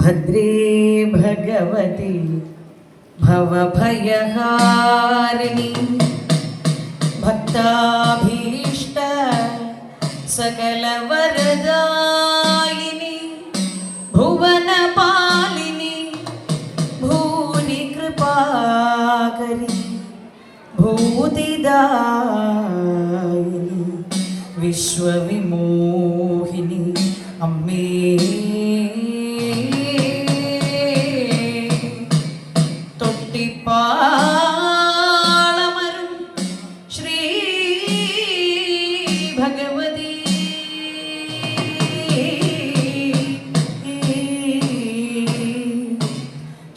ഭദ്രേ ഭഗവതി ഭവഭയഹാരിണി. ഭക്താഭീഷ്ട സകലവരദായിനി ഭുവനപാലിനി ഭൂനി കൃപാകരി ഭൂതിദായിനി വിശ്വവിമോഹിനി. അമ്മേ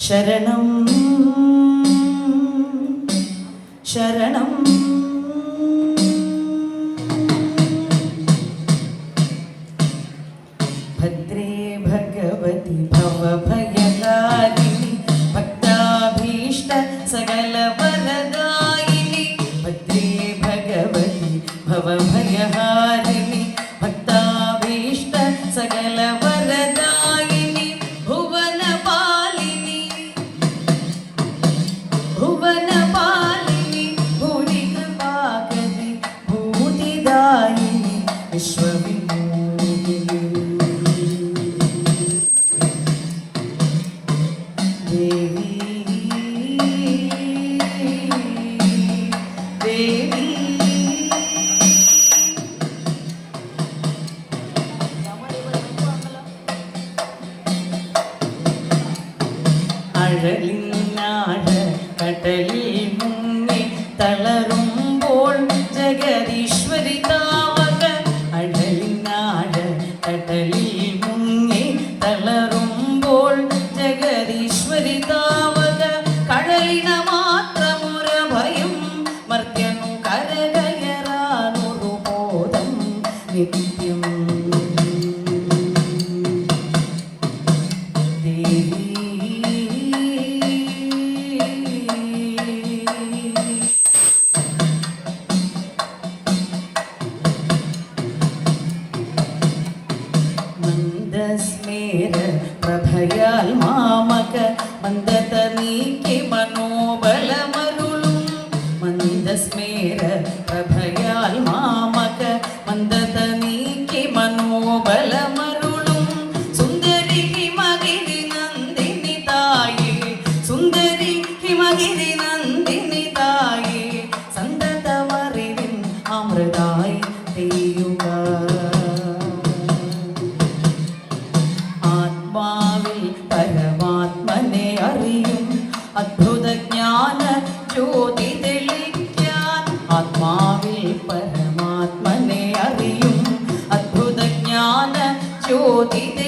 ശരണം തളരുമ്പോൾ ജഗതീശ്വരി ಮಂದಸ್ಮೇರ ಪ್ರಭಯಾಲ್ ಮಾಮಕ ಮಂದತನೀಕಿ ಮನೋಬಲ ಮರುಳು ಸುಂದರಿ ಹಿಮಗಿರಿ ನಂದಿನಿ ತಾಯಿ ಸುಂದರಿ ಹಿಮಗಿರಿ জ্যোতি